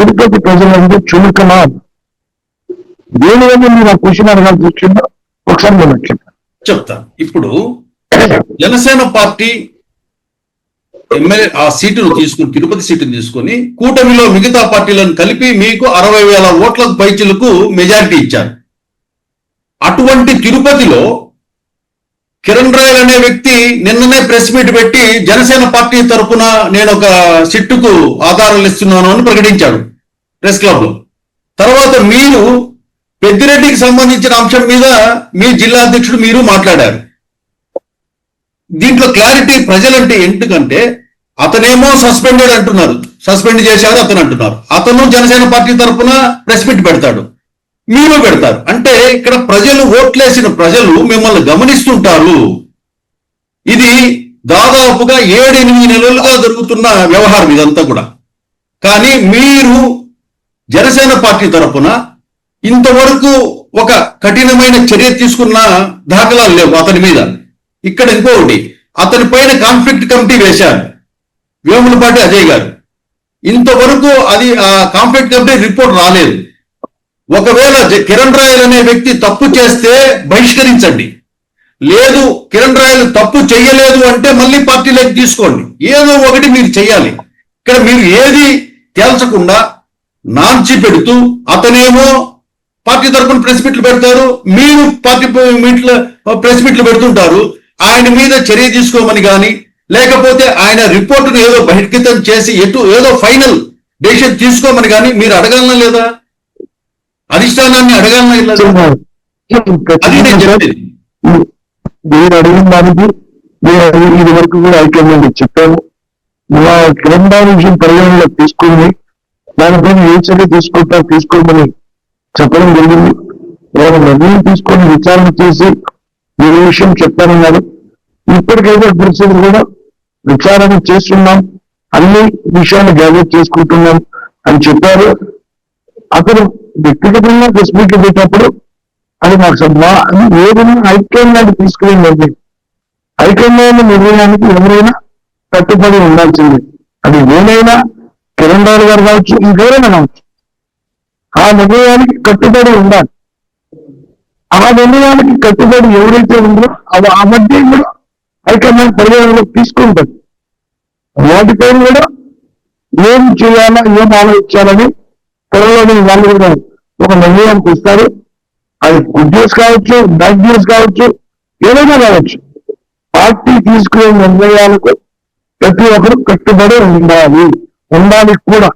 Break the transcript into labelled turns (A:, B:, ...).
A: తిరుపతి ప్రజలంటే చులకనా దేని వల్ల మీరు ఆ క్వశ్చన్ అడగాల్సి వచ్చిందో ఒకసారి నేను చెప్పాను
B: చెప్తాను ఇప్పుడు జనసేన పార్టీ ఎమ్మెల్యే ఆ సీటును తీసుకుని తిరుపతి సీటును తీసుకుని కూటమిలో మిగతా పార్టీలను కలిపి మీకు అరవై వేల ఓట్ల పైచులకు మెజారిటీ ఇచ్చారు. అటువంటి తిరుపతిలో కిరణ్ రాయల్ నిన్ననే ప్రెస్ మీట్ పెట్టి జనసేన పార్టీ తరపున నేను ఒక సిట్టుకు ఆధారాలు ఇస్తున్నాను అని ప్రకటించాడు ప్రెస్ క్లబ్లో తర్వాత మీరు పెద్దిరెడ్డికి సంబంధించిన అంశం మీద మీ జిల్లా అధ్యక్షుడు మీరు మాట్లాడారు. దీంట్లో క్లారిటీ ప్రజలంటే ఎందుకంటే అతనేమో సస్పెండెడ్ అంటున్నారు. సస్పెండ్ చేశారు అతను అంటున్నారు. అతను జనసేన పార్టీ తరపున ప్రెస్ మీట్ పెడతాడు. మీరు పెడతారు. అంటే ఇక్కడ ప్రజలు ఓట్లేసిన ప్రజలు మిమ్మల్ని గమనిస్తుంటారు. ఇది దాదాపుగా ఏడెనిమిది నెలలుగా జరుగుతున్న వ్యవహారం ఇదంతా కూడా. కానీ మీరు జనసేన పార్టీ తరపున ఇంతవరకు ఒక కఠినమైన చర్య తీసుకున్న దాఖలాలు లేవు అతని మీద. ఇక్కడ ఇంకోటి అతని పైన కాన్ఫ్లిక్ట్ కమిటీ వేశారు వేములపాటి అజయ్ గారు. ఇంతవరకు అది ఆ కాన్ఫ్లిక్ట్ కమిటీ రిపోర్ట్ రాలేదు. ఒకవేళ జ- కిరణ్ రాయల్ అనే వ్యక్తి తప్పు చేస్తే బహిష్కరించండి. లేదు కిరణ్ రాయల్ తప్పు చెయ్యలేదు అంటే మళ్ళీ పార్టీలోకి తీసుకోండి. ఏదో ఒకటి మీరు చెయ్యాలి. ఇక్కడ మీరు ఏది తేల్చకుండా నాంచి పెడుతూ అతనేమో పార్టీ తరపున ప్రెస్ మీట్లు పెడతారు మీరు పార్టీ మీట్లు ప్రెస్ మీట్లు పెడుతుంటారు ఆయన మీద చర్య తీసుకోమని కానీ లేకపోతే ఆయన రిపోర్టును ఏదో బహిర్గతం చేసి ఎటు ఏదో ఫైనల్ డెసిషన్ తీసుకోమని కానీ మీరు అడగాలనా లేదా? అధిష్టానాన్ని అడగాలనా లేదా? అది నేను చెప్పేది.
A: మీరు అడిగిన దానికి మీరు ఇది వరకు కూడా ఐక్యంగా చెప్పాము. మా క్రింద విషయం పరిగణలో తీసుకుని దానిపైన ఏ చర్య తీసుకుంటా తీసుకోమని చెప్పడం జరిగింది. వాళ్ళు నిర్ణయం తీసుకొని విచారణ చేసి ఈ విషయం చెప్పానన్నారు ఇప్పటికైతే పరిస్థితులు కూడా విచారణ చేస్తున్నాం. అన్ని విషయాలు గ్యాదర్ చేసుకుంటున్నాం అని చెప్పారు. అతను వ్యక్తిగతంగా ప్రెస్ మీట్ పెట్టినప్పుడు అది మాకు స- ఏదైనా ఐక్యంగా తీసుకునే ఐక్యంగా ఐక్యమైన నిర్ణయానికి ఎవరైనా కట్టుబడి ఉండాల్సింది. అది ఏమైనా కిరణ్ రావు గారు కావచ్చు. ఇంకెవరైనా కావచ్చు ఆ నిర్ణయానికి కట్టుబడి ఉండాలి. ఆ నిర్ణయానికి కట్టుబడి ఎవరైతే ఉందో అది ఆ మధ్య కూడా హైకమాండ్ పరిగణలో తీసుకుంటుంది వాటిపైన కూడా ఏం చేయాలా ఏం ఆలోచించాలని త్వరలోనే వాళ్ళు కూడా ఒక నిర్ణయానికి వస్తారు. అది గుడ్ న్యూస్ కావచ్చు బ్యాడ్ న్యూస్ కావచ్చు ఏదైనా కావచ్చు. పార్టీ తీసుకునే నిర్ణయాలకు ప్రతి ఒక్కరు కట్టుబడి ఉండాలి. ఉండాలి కూడా.